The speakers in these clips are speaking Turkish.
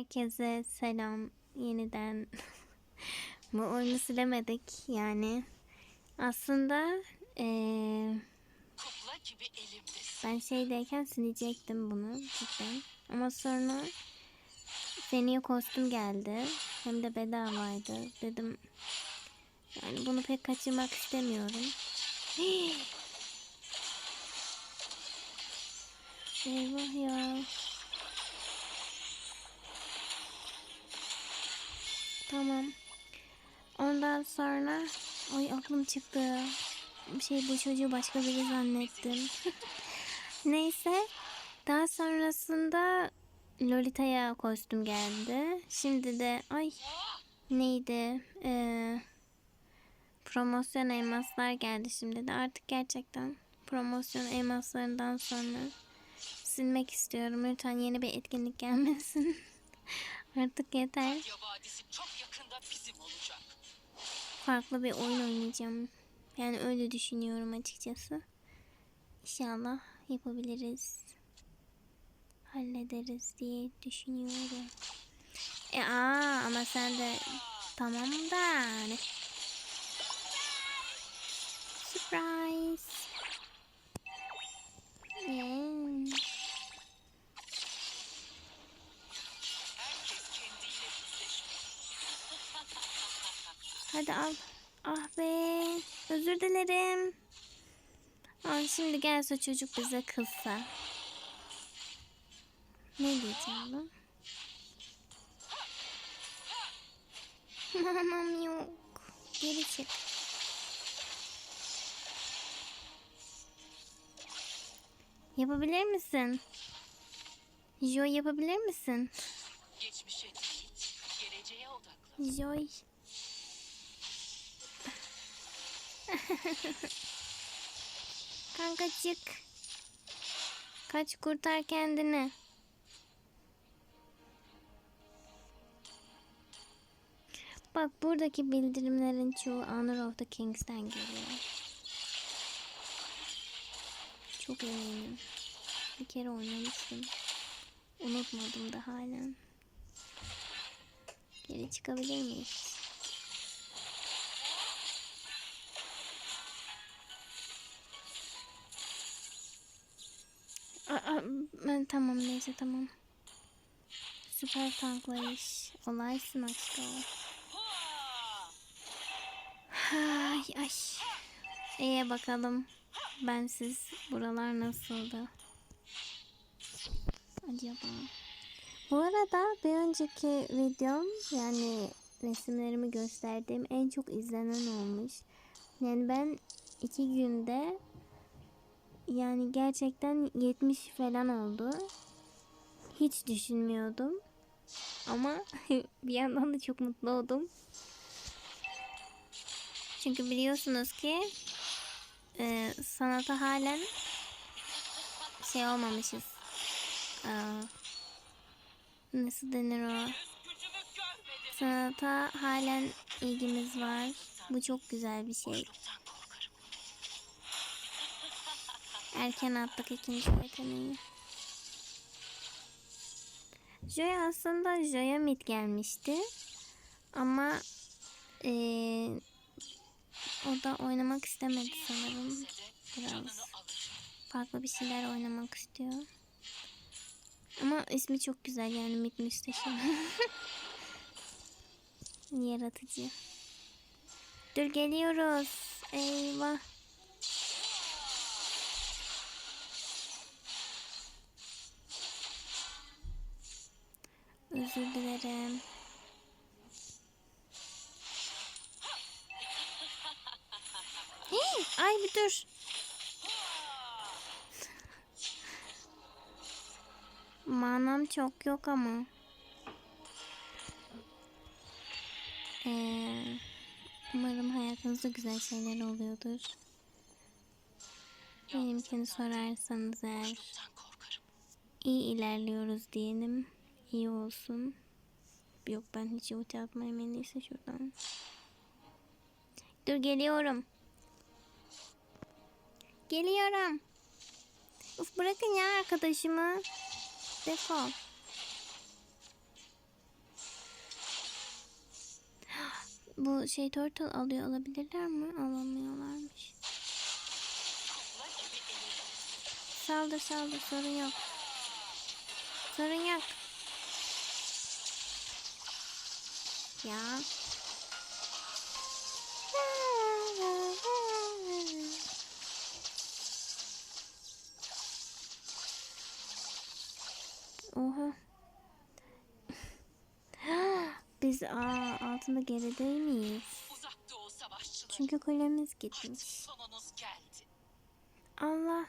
Herkese selam yeniden. Bu oyunu silemedik yani. Aslında elimdesin. ben şeydeyken silecektim bunu cidden. Ama sonra seneye kostüm geldi. Hem de bedavaydı. Dedim yani bunu pek kaçırmak istemiyorum. Eyvah ya. Tamam. Ondan sonra ay aklım çıktı. Şey bu çocuğu başka biri zannettim. Neyse. Daha sonrasında Lolita'ya kostüm geldi. Şimdi de ay neydi? Ee, promosyon elmaslar geldi şimdi de. Artık gerçekten promosyon elmaslarından sonra silmek istiyorum. Lütfen yeni bir etkinlik gelmesin. Artık yeter. Farklı bir oyun oynayacağım. Yani öyle düşünüyorum açıkçası. İnşallah yapabiliriz. Hallederiz diye düşünüyorum. E aa ama sen de tamam da ne? Hadi al. Ah be. Özür dilerim. Ay şimdi gelse çocuk bize kızsa. Ne diyeceğim ben? Manam yok. Geri çık. Yapabilir misin? Jo yapabilir misin? Geçmişe değil, geleceğe odaklan. Joy. Kanka çık. Kaç kurtar kendini. Bak buradaki bildirimlerin çoğu Honor of the Kings'ten geliyor. Çok eminim. Bir kere oynamıştım. Unutmadım da halen. Geri çıkabilir miyiz? Ben tamam neyse tamam. Süper tanklayış. Olaysın aşkım. Ay ay. İyi bakalım. Bensiz buralar nasıldı? Acaba. Bu arada bir önceki videom yani resimlerimi gösterdiğim en çok izlenen olmuş. Yani ben iki günde yani gerçekten 70 falan oldu. Hiç düşünmüyordum. Ama bir yandan da çok mutlu oldum. Çünkü biliyorsunuz ki e, sanata halen şey olmamışız. Aa, nasıl denir o? Sanata halen ilgimiz var. Bu çok güzel bir şey. Erken attık ikinci yeteneği. Joya aslında Joya mid gelmişti. Ama eee, o da oynamak istemedi sanırım. Biraz farklı bir şeyler oynamak istiyor. Ama ismi çok güzel yani mid müsteşem. Yaratıcı. Dur geliyoruz. Eyvah. Özür dilerim. Ay bir dur. Manam çok yok ama. Ee, umarım hayatınızda güzel şeyler oluyordur. Benimkini sorarsanız eğer iyi ilerliyoruz diyelim iyi olsun. Yok ben hiç ulti atmayayım en iyisi şuradan. Dur geliyorum. Geliyorum. Uf bırakın ya arkadaşımı. Defol. Bu şey turtle alıyor olabilirler mi? Alamıyorlarmış. Saldır saldır sorun yok. Sorun yok. Ya. Oha. Biz aa, altında geride miyiz? Çünkü kulemiz gitmiş. Allah.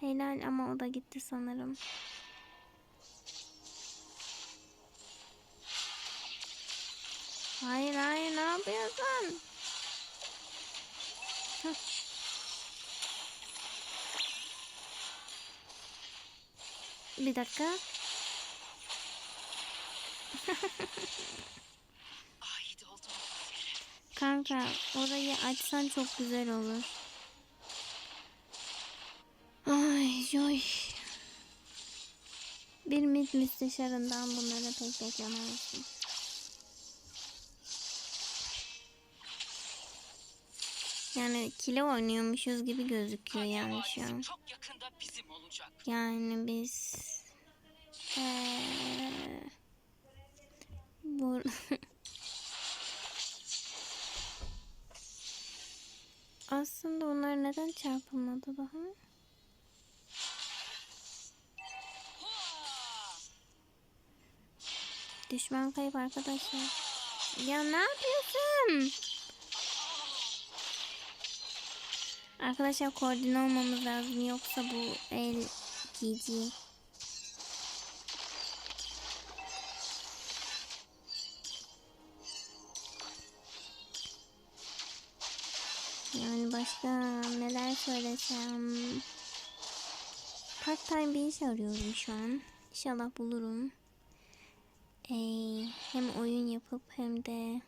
Helal ama o da gitti sanırım. Hayır hayır ne yapıyorsun? Bir dakika. Kanka orayı açsan çok güzel olur. Ay joy. Bir mid müsteşarından bunları pek beklemezdim. Yani kile oynuyormuşuz gibi gözüküyor yani şu an. çok yakında bizim olacak. Yani biz eee, bu aslında onlar neden çarpılmadı daha? Düşman kayıp arkadaşlar. Ya ne yapıyorsun? Arkadaşlar koordine olmamız lazım yoksa bu el GG. Yani başka neler söylesem. Part time bir iş arıyorum şu an. İnşallah bulurum. Ee, hem oyun yapıp hem de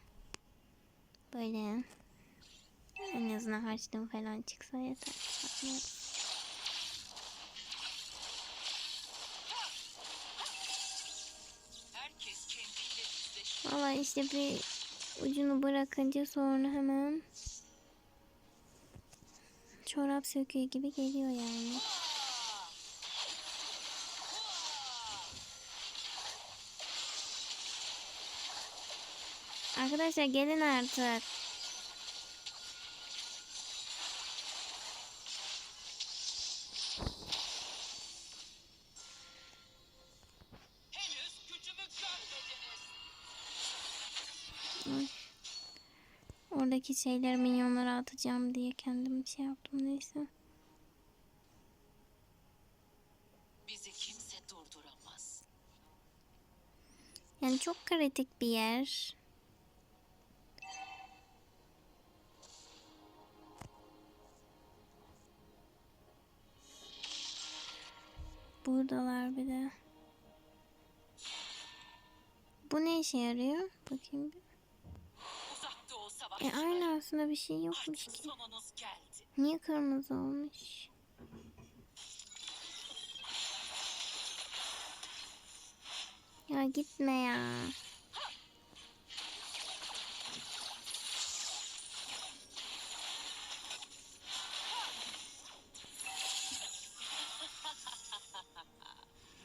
böyle en azından harçlığım falan çıksa yeter. Valla işte bir ucunu bırakınca sonra hemen çorap söküğü gibi geliyor yani. Arkadaşlar gelin artık. Ay. Oradaki şeyleri minyonlara atacağım diye kendim şey yaptım neyse. Bizi kimse durduramaz. Yani çok kritik bir yer. Buradalar bir de. Bu ne işe yarıyor? Bakayım bir. E aynı aslında bir şey yokmuş ki. Niye kırmızı olmuş? Ya gitme ya.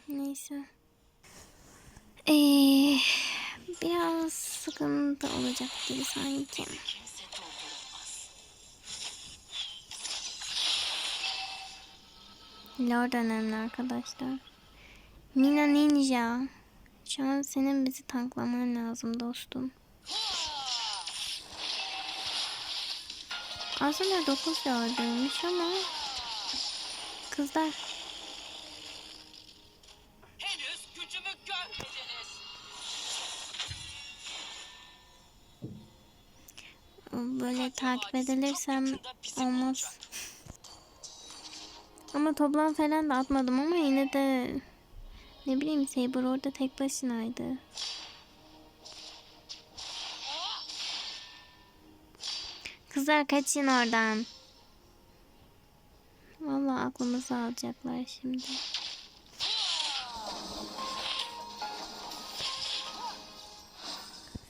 Neyse. Ee, sıkıntı olacak gibi sanki. Lord önemli arkadaşlar. Nina Ninja. Şu an senin bizi tanklaman lazım dostum. Aslında 9 Lord'uymuş ama kızlar böyle takip edilirsem olmaz. Ama toplam falan da atmadım ama yine de ne bileyim Saber orada tek başınaydı. Kızlar kaçın oradan. Vallahi aklımızı alacaklar şimdi.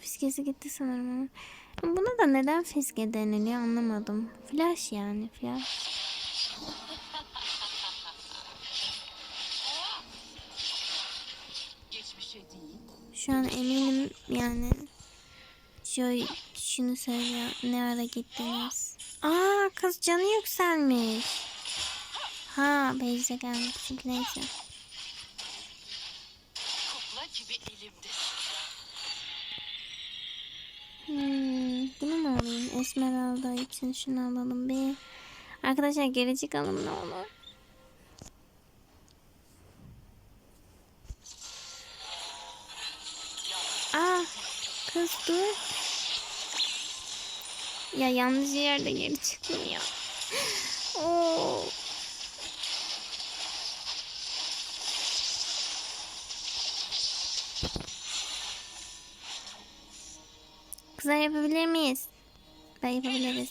Fiske Maskesi gitti sanırım ama. Buna da neden fiske deniliyor anlamadım. Flash yani flash. Şu an eminim yani. Joy şunu söylüyor. Ne ara gittiniz? Aa kız canı yükselmiş. Ha Beyze gelmiş neyse. İçin şunu alalım bir. Arkadaşlar geri çıkalım ne olur. Aa, kız dur. Ya yanlış yerde geri çıktım ya. Oo. Kızlar yapabilir miyiz? Ben yapabiliriz.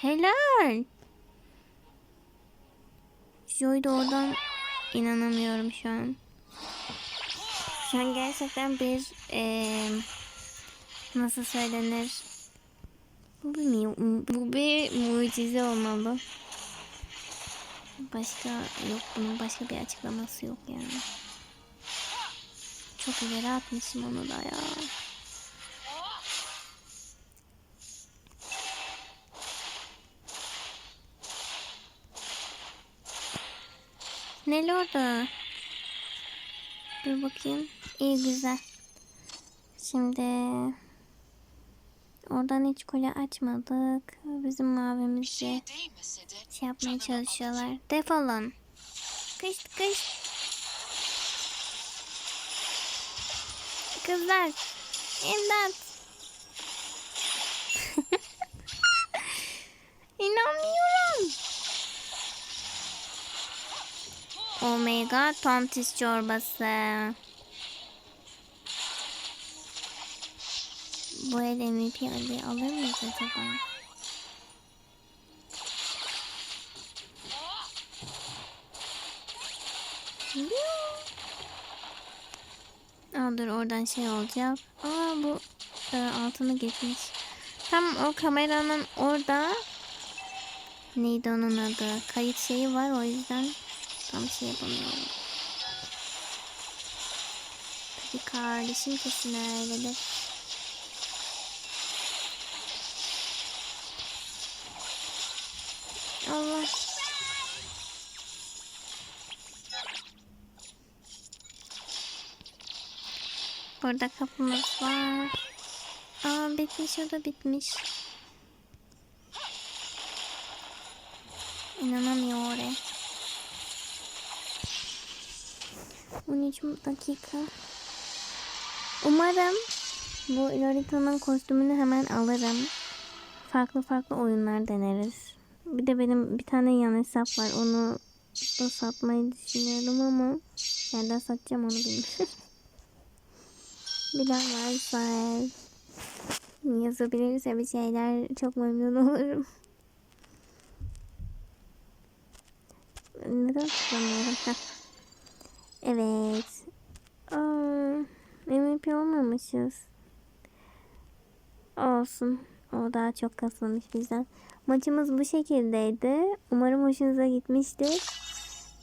Helal. Joy da oradan inanamıyorum şu an. Şu an gerçekten bir eee, nasıl söylenir? Bu bir, bu bir mucize olmalı. Başka yok bunun başka bir açıklaması yok yani. Çok ileri atmışım onu da ya. Neli orada? Dur bakayım. İyi güzel. Şimdi oradan hiç kule açmadık. Bizim mavimizce Şey şey yapmaya çalışıyorlar. Defolun. Kış kış. Kızlar. İmdat. İnanmıyorum. Omega tontis çorbası. Bu el MVP alır mıyız acaba? Aa, dur oradan şey olacak. Aa bu e, altını geçmiş. Tam o kameranın orada neydi onun adı? Kayıt şeyi var o yüzden tam şey yapamıyorum. Tabii kardeşim kesin öyledir. Allah. Burada kapımız var. Aa bitmiş o da bitmiş. İnanamıyor oraya. 13 dakika. Umarım bu Lorita'nın kostümünü hemen alırım. Farklı farklı oyunlar deneriz. Bir de benim bir tane yan hesap var. Onu da satmayı düşünüyorum ama nereden satacağım onu bilmiyorum. Bilen varsa yazabilirse bir şeyler çok memnun olurum. Neden tutamıyorum? Evet. Aa, MVP olmamışız. Olsun. O daha çok kasılmış bizden. Maçımız bu şekildeydi. Umarım hoşunuza gitmiştir.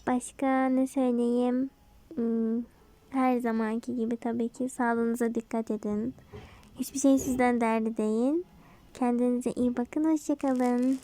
Başka ne söyleyeyim? Hmm, her zamanki gibi tabii ki sağlığınıza dikkat edin. Hiçbir şey sizden değerli değil. Kendinize iyi bakın. Hoşçakalın.